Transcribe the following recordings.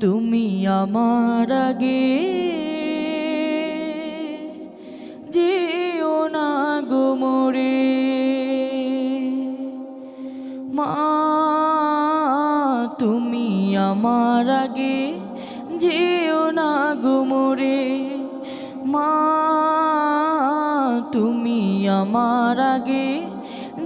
তুমি আমার আগে যেও না গো মা, তুমি আমার আগে যেও না গো মা, তুমি আমার আগে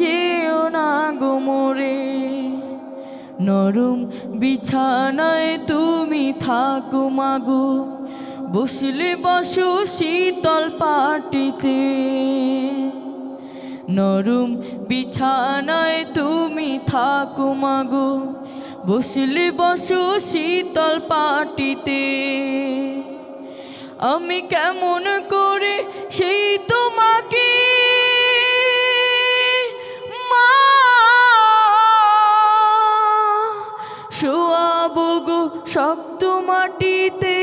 যেও না গো মোরে। নরম বিছানায় তুমি থাকো মাগো বসলে বসো শীতল পাটিতে। নরম বিছানায় তুমি থাকো মাগো বসলে বসো শীতল পাটিতে। আমি কেমন করে সেই তোমাকে গো শক্ত মাটিতে।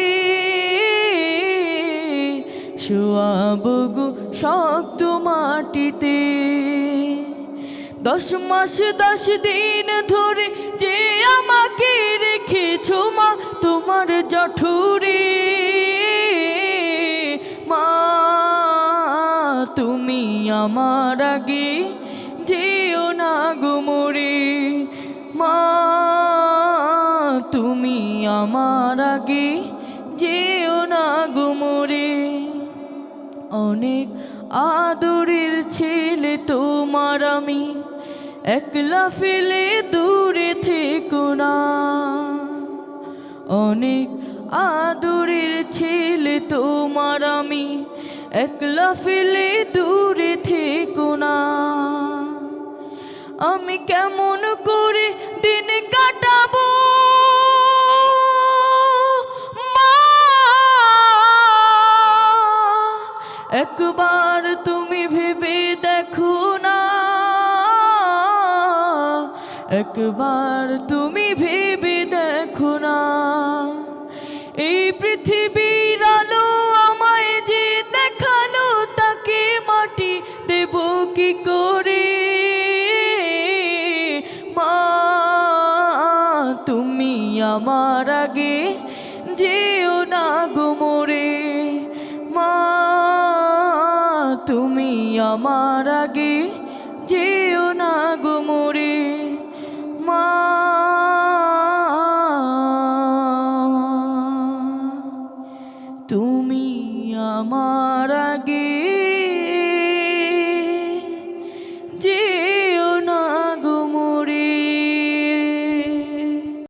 শোয়াবো গো শক্ত মাটিতে। দশ মাস, দশ দিন ধরে যে আমাকে রেখেছো মা, তোমার জঠুরে। মা, তুমি আমার আগে যেও না গো আমার আগে যেও না গো মোরে। অনেক আদরের ছেলে তোমার আমি, একলা ফেলে দূরে থেকো না। অনেক আদরের ছেলে তোমার আমি, একলা ফেলে দূরে থেকো না। আমি কেমন করে একবার তুমি ভেবে দেখো না। একবার তুমি ভেবে দেখো না। এই পৃথিবীর আলো আমায় যে দেখাল, তাকে মাটি দেব কি করে? মা, তুমি আমার আগে আমার আগে যেও না গো মা। তুমি আমার আগে